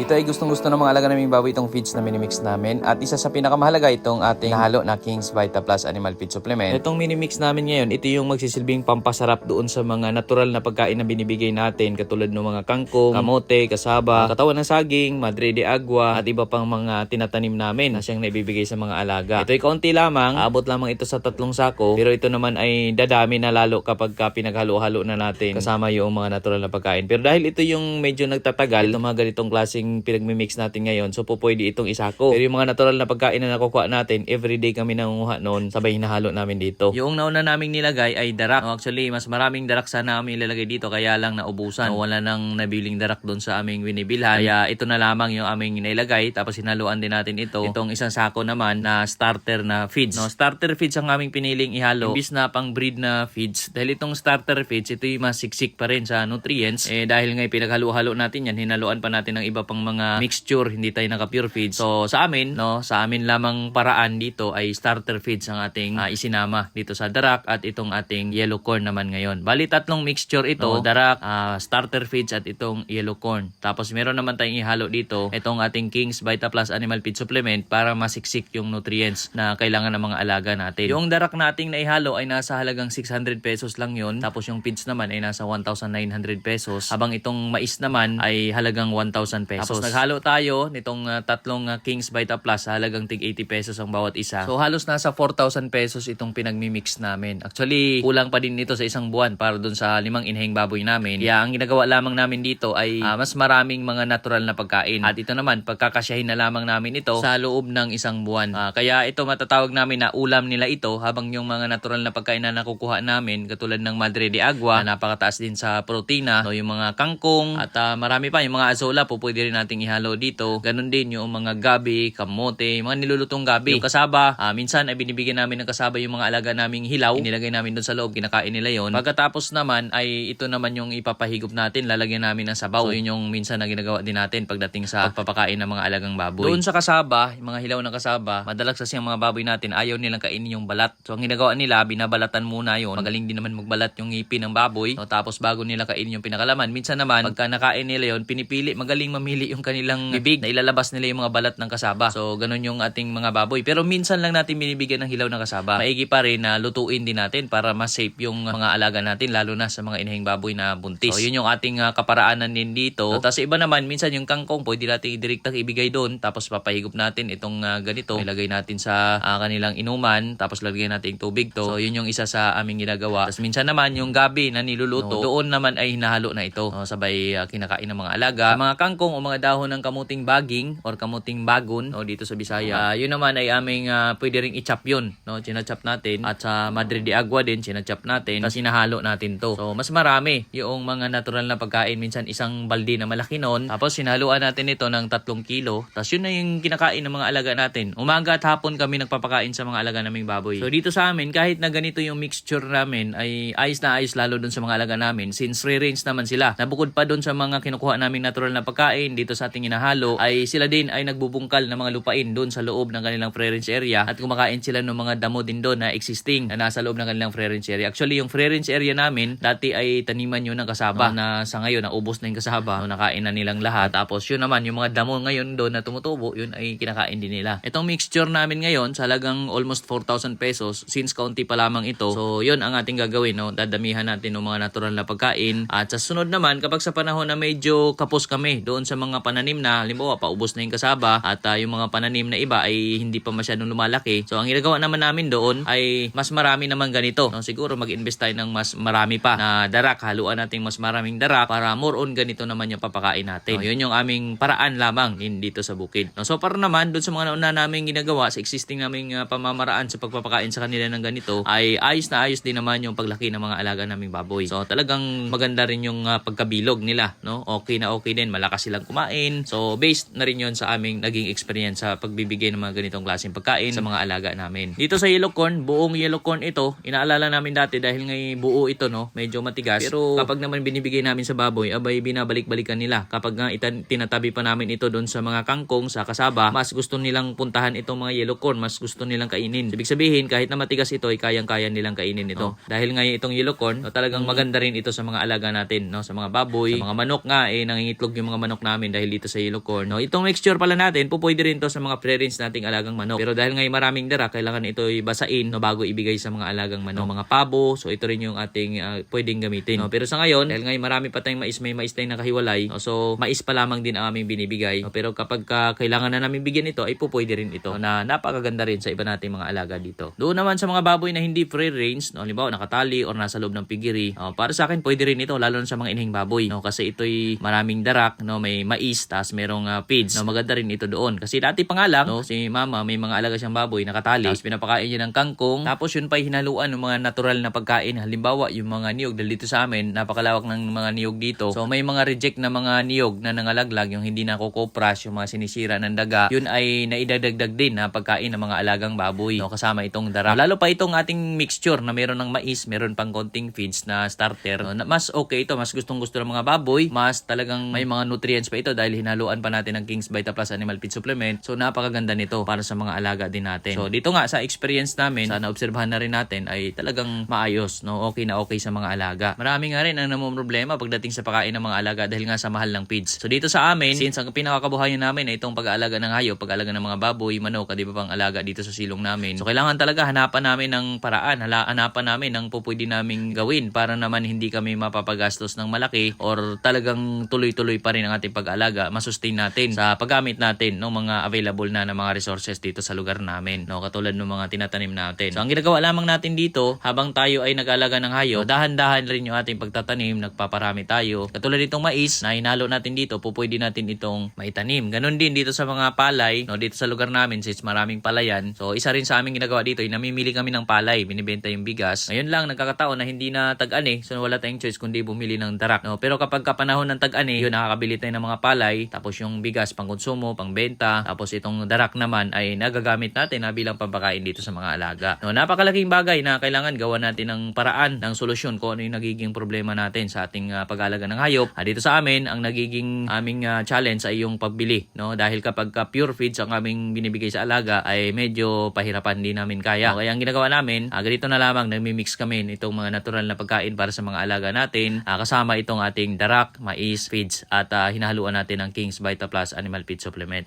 Dito ay gustong gusto ng mga alaga naming baboy itong feeds na minimix namin. At isa sa pinakamahalaga itong ating halo na King's Vita Plus Animal Feed Supplement. Itong minimix namin ngayon, ito yung magsisilbing pampasarap doon sa mga natural na pagkain na binibigay natin katulad ng mga kangkong, kamote, kasaba, katawan ng saging, madre de agua, at iba pang mga tinatanim namin na siyang naibibigay sa mga alaga. Ito ay kaunti lamang, aabot lamang ito sa tatlong sako, pero ito naman ay dadami na lalo kapag ka pinaghalo-halo na natin kasama yung mga natural na pagkain. Pero dahil ito yung medyo nagtatagal, itong mga ganitong klaseng pinagmimix natin ngayon, so po pwede itong isako. Pero yung mga natural na pagkain na nakukuha natin, everyday kami nangunguha noon, sabay hinahalo namin dito. Yung nauna naming nilagay ay darak. No, actually, mas maraming darak sana kami ilalagay dito, kaya lang naubusan. No, wala nang nabiling darak doon sa aming winibilhan. Kaya ito na lamang yung aming nilagay, tapos hinaluan din natin ito. Itong isang sako naman na starter na feeds. No, starter feeds ang aming piniling ihalo. Imbis na pang breed na feeds. Dahil itong starter feeds, ito yung masiksik pa rin sa nutrients. Eh, dahil nga pinaghalo-halo natin yan, hinaluan pa natin ng iba pang mga mixture, hindi tayo naka pure feeds. So, sa amin, no, sa amin lamang paraan dito ay starter feeds ang ating ah, isinama dito sa darak at itong ating yellow corn naman ngayon. Bali, tatlong mixture ito, darak, ah, starter feeds at itong yellow corn. Tapos, meron naman tayong ihalo dito, itong ating King's Vita Plus Animal Feed Supplement para masiksik yung nutrients na kailangan ng mga alaga natin. Yung darak nating naihalo ay nasa halagang 600 pesos lang yon. Tapos yung feeds naman ay nasa 1,900 pesos. Habang itong mais naman ay halagang 1,000 pesos. Tapos naghalo tayo nitong ah, tatlong ah, King's Vita Plus sa halagang tig 80 pesos ang bawat isa. So halos nasa 4,000 pesos itong pinagmimix namin. Actually, kulang pa din nito sa isang buwan para dun sa limang inheng baboy namin. Kaya ang ginagawa lamang namin dito ay ah, mas maraming mga natural na pagkain. At ito naman, pagkakasyahin na lamang namin ito sa loob ng isang buwan. Ah, kaya ito matatawag namin na ulam nila ito habang yung mga natural na pagkain na nakukuha namin katulad ng madre de agua na napakataas din sa protina, no, yung mga kangkong at ah, marami pa yung mga azola po pwede rin nating ihalo dito. Ganon din yung mga gabi, kamote, mga nilulutong gabi. Yung kasaba, ah, minsan ay binibigyan namin ng kasaba yung mga alaga naming hilaw. Inilagay namin doon sa loob, kinakain nila yon. Pagkatapos naman ay ito naman yung ipapahigop natin, lalagyan namin ng sabaw. So yun yung minsan na ginagawa din natin pagdating sa pagpapakain ng mga alagang baboy. Doon sa kasaba, yung mga hilaw ng kasaba, madalas kasi ang mga baboy natin ayaw nilang kainin yung balat. So ang ginagawa nila, binabalatan muna yon. Magaling din naman magbalat yung ngipin ng baboy. So, tapos bago nila kainin yung pinakalaman, minsan naman pagka nakain nila yon, pinipili, magaling mamili yung kanilang bibig na ilalabas nila yung mga balat ng kasaba. So ganun yung ating mga baboy. Pero minsan lang natin binibigyan ng hilaw ng kasaba. Maigi pa rin na lutuin din natin para mas safe yung mga alaga natin lalo na sa mga inahing baboy na buntis. So yun yung ating ah, kaparaanan din dito. So, tapos iba naman minsan yung kangkong pwede natin direktang ibigay doon tapos papahigop natin itong ah, ganito. Ilagay natin sa ah, kanilang inuman tapos lagyan natin tubig to. So yun yung isa sa aming ginagawa. Tapos minsan naman yung gabi na niluluto, doon naman ay hinahalo na ito. No, sabay ah, kinakain ng mga alaga. Sa mga kangkong o mga dahon ng kamuting baging or kamuting bagon no, dito sa Bisaya. ah, yun naman ay aming ah, pwede ring i-chop yun. No? Chinachop natin. At sa Madre de Agua din, chinachop natin. Tapos hinahalo natin to. So mas marami yung mga natural na pagkain. Minsan isang balde na malaki noon. Tapos hinaluan natin ito ng tatlong kilo. Tapos yun na yung kinakain ng mga alaga natin. Umaga at hapon kami nagpapakain sa mga alaga naming baboy. So dito sa amin, kahit na ganito yung mixture namin, ay ayos na ayos lalo dun sa mga alaga namin. Since free range naman sila. Nabukod pa dun sa mga kinukuha naming natural na pagkain dito sa ating inahalo, ay sila din ay nagbubungkal ng mga lupain dun sa loob ng kanilang free range area at kumakain sila ng mga damo din doon na existing na nasa loob ng kanilang free range area. Actually, yung free range area namin, dati ay taniman yun ng kasaba na sa ngayon, naubos na yung kasaba. No, nakain na nilang lahat. Tapos yun naman, yung mga damo ngayon doon na tumutubo, yun ay kinakain din nila. Itong mixture namin ngayon, sa halagang almost 4,000 pesos, since kaunti pa lamang ito. So, yun ang ating gagawin, no? Dadamihan natin ng mga natural na pagkain. At sa sunod naman, kapag sa panahon na medyo kapos kami doon sa mga pananim na, halimbawa, paubos na yung kasaba at ah, yung mga pananim na iba ay hindi pa masyadong lumalaki. So, ang ginagawa naman namin doon ay mas marami naman ganito. No? Siguro mag-invest tayo ng mas marami pa na darak. Haluan natin mas maraming darak para more on ganito naman yung papakain natin. No, yun yung aming paraan lamang din dito sa bukid. No, so para naman doon sa mga nauna namin ginagawa sa existing naming ah, pamamaraan sa pagpapakain sa kanila ng ganito ay ayos na ayos din naman yung paglaki ng mga alaga naming baboy. So talagang maganda rin yung ah, pagkabilog nila. No? Okay na okay din. Malakas silang kumain. So based na rin yun sa aming naging experience sa pagbibigay ng mga ganitong klaseng pagkain sa mga alaga namin. Dito sa yellow corn, buong yellow corn ito, inaalala namin dati dahil ngay buo ito no, medyo matigas. Pero kapag naman binibigay namin sa baboy, abay binabalik-balikan nila. Kapag nga itan- tinatabi pa namin ito doon sa mga kangkong, sa kasaba, mas gusto nilang puntahan itong mga yellow corn, mas gusto nilang kainin. Ibig sabihin, kahit na matigas ito, ay kayang-kaya nilang kainin ito. Dahil nga itong yellow corn, no, talagang maganda rin ito sa mga alaga natin, no, sa mga baboy, sa mga manok nga, eh, nangingitlog yung mga manok namin namin dahil dito sa yellow corn. No, itong mixture pala natin, po pwede rin to sa mga pre-range nating alagang manok. Pero dahil ngayon maraming darak, kailangan ito basain no, bago ibigay sa mga alagang manok. No, mga pabo, so ito rin yung ating ah, pwedeng gamitin. No, pero sa ngayon, dahil ngayon marami pa tayong mais, may mais tayong nakahiwalay. No, so mais pa lamang din ang aming binibigay. No, pero kapag ka kailangan na namin bigyan ito, ay po pwede rin ito na napakaganda rin sa iba nating mga alaga dito. Doon naman sa mga baboy na hindi free range, no, halimbawa nakatali or nasa loob ng pigiri, no, para sa akin pwede rin ito lalo na sa mga inhing baboy, no, kasi ito'y maraming darak, no, may mais, tas merong ah, feeds, no, maganda rin ito doon. Kasi dati pa nga lang, no, si mama may mga alaga siyang baboy nakatali, tapos pinapakain niya ng kangkong, tapos yun pa hinaluan ng mga natural na pagkain, halimbawa yung mga niyog dahil dito sa amin, napakalawak ng mga niyog dito. So may mga reject na mga niyog na nangalaglag, yung hindi na kukopras, yung mga sinisira ng daga, yun ay naidadagdag din na pagkain ng mga alagang baboy, no, kasama itong darak. Lalo pa itong ating mixture na meron ng mais, meron pang konting feeds na starter. No, mas okay ito, mas gustong gusto ng mga baboy, mas talagang may mga nutrients pa ito dahil hinaluan pa natin ng King's Vita Plus Animal Feed Supplement. So napakaganda nito para sa mga alaga din natin. So dito nga sa experience namin, sa naobserbahan na rin natin ay talagang maayos, no? Okay na okay sa mga alaga. Marami nga rin ang problema pagdating sa pagkain ng mga alaga dahil nga sa mahal ng feeds. So dito sa amin, since ang pinakakabuhayan namin ay itong pag-aalaga ng hayop, pag-aalaga ng mga baboy, manok, di ba pang alaga dito sa silong namin. So kailangan talaga hanapan namin ng paraan, hanapan namin ng pupwede naming gawin para naman hindi kami mapapagastos ng malaki or talagang tuloy-tuloy pa rin ang ating pag-aalaga, masustain natin sa paggamit natin ng mga available na ng mga resources dito sa lugar namin, no? Katulad ng mga tinatanim natin. So ang ginagawa lamang natin dito, habang tayo ay nag-aalaga ng hayop, dahan-dahan rin yung ating pagtatanim, nagpaparami tayo. Katulad nitong mais na hinalo natin dito, pupwede natin itong maitanim. Ganon din dito sa mga palay, no? Dito sa lugar namin, since maraming palayan. So isa rin sa aming ginagawa dito, ay namimili kami ng palay, binibenta yung bigas. Ngayon lang, nagkakataon na hindi na tag-ani, so wala tayong choice kundi bumili ng darak. No? Pero kapag kapanahon ng tag-ani, yun nakakabili tayo ng mga palay, tapos yung bigas pang konsumo, pang benta, tapos itong darak naman ay nagagamit natin na bilang pambakain dito sa mga alaga. No, napakalaking bagay na kailangan gawa natin ng paraan, ng solusyon kung ano yung nagiging problema natin sa ating ah, pag-alaga ng hayop. Ah, dito sa amin, ang nagiging aming ah, challenge ay yung pagbili. No? Dahil kapag ka pure feeds ang aming binibigay sa alaga ay medyo pahirapan din namin kaya. No, kaya ang ginagawa namin, ah, ganito na lamang, nagmi-mix kami nitong mga natural na pagkain para sa mga alaga natin. Ah, kasama itong ating darak, mais, feeds at ah, hinahaluan natin ng King's Vita Plus Animal Feed Supplement.